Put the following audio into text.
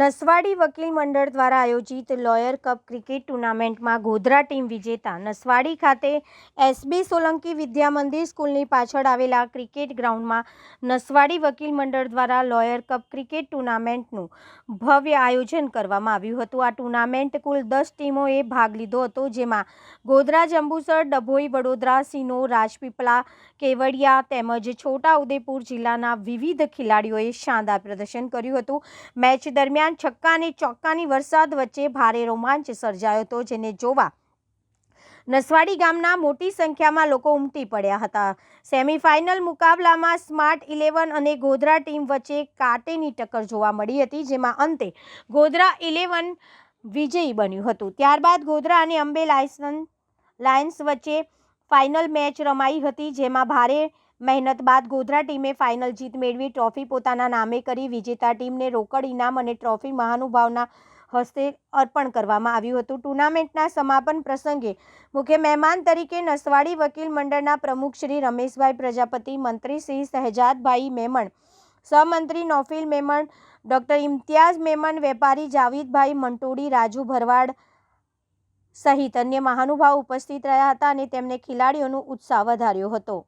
નસવાડી વકીલ મંડળ દ્વારા આયોજિત લોયર કપ ક્રિકેટ ટુર્નામેન્ટમાં ગોધરા ટીમ વિજેતા નસવાડી ખાતે એસબી સોલંકી વિદ્યા મંદિર સ્કૂલની પાછળ આવેલા ક્રિકેટ ગ્રાઉન્ડમાં નસવાડી વકીલ મંડળ દ્વારા લોયર કપ ક્રિકેટ ટુર્નામેન્ટનું ભવ્ય આયોજન કરવામાં આવ્યું હતું. આ ટુર્નામેન્ટ કુલ દસ ટીમોએ ભાગ લીધો હતો, જેમાં ગોધરા જંબુસર, ડભોઈ, વડોદરા સિનો રાજપીપળા, કેવડિયા તેમજ છોટાઉદેપુર જિલ્લાના વિવિધ ખેલાડીઓએ શાનદાર પ્રદર્શન કર્યું હતું. મેચ દરમિયાન છક્કા અને ચોક્કાની વરસાદ વચ્ચે ભારે રોમાંચ સર્જાયો હતો, જેને જોવા નસવાડી ગામના મોટી સંખ્યામાં લોકો ઉમટી પડ્યા હતા. સેમીફાઇનલ મુકાબલામાં સ્માર્ટ ઇલેવન અને ગોધરા ટીમ વચ્ચે કાંટેની ટક્કર જોવા મળી હતી, જેમાં અંતે ગોધરા ઇલેવન વિજયી બન્યું હતું. ત્યારબાદ ગોધરા અને અંબે લાયસન લાયન્સ વચ્ચે ફાઇનલ મેચ રમાઈ હતી, જેમાં ભારે મહેનત બાદ ગોધરા ટીમે ફાઇનલ જીત મેળવી ટ્રોફી પોતાના નામે કરી વિજેતા ટીમને રોકડ ઇનામ અને ટ્રોફી મહાનુભાવના હસ્તે અર્પણ કરવામાં આવ્યું હતું. ટુર્નામેન્ટના સમાપન પ્રસંગે મુખ્ય મહેમાન તરીકે નસવાડી વકીલ મંડળના પ્રમુખ શ્રી રમેશભાઈ પ્રજાપતિ, મંત્રી શ્રી સહેજાદભાઈ મેમણ, સહમંત્રી નોફિલ મેમણ, ડૉક્ટર ઇમ્તિયાઝ મેમન વેપારી જાવીદભાઈ મંટોડી, રાજુ ભરવાડ સહિત અન્ય મહાનુભાવ ઉપસ્થિત રહ્યા હતા અને તેમને ખેલાડીઓનો ઉત્સાહ વધાર્યો હતો.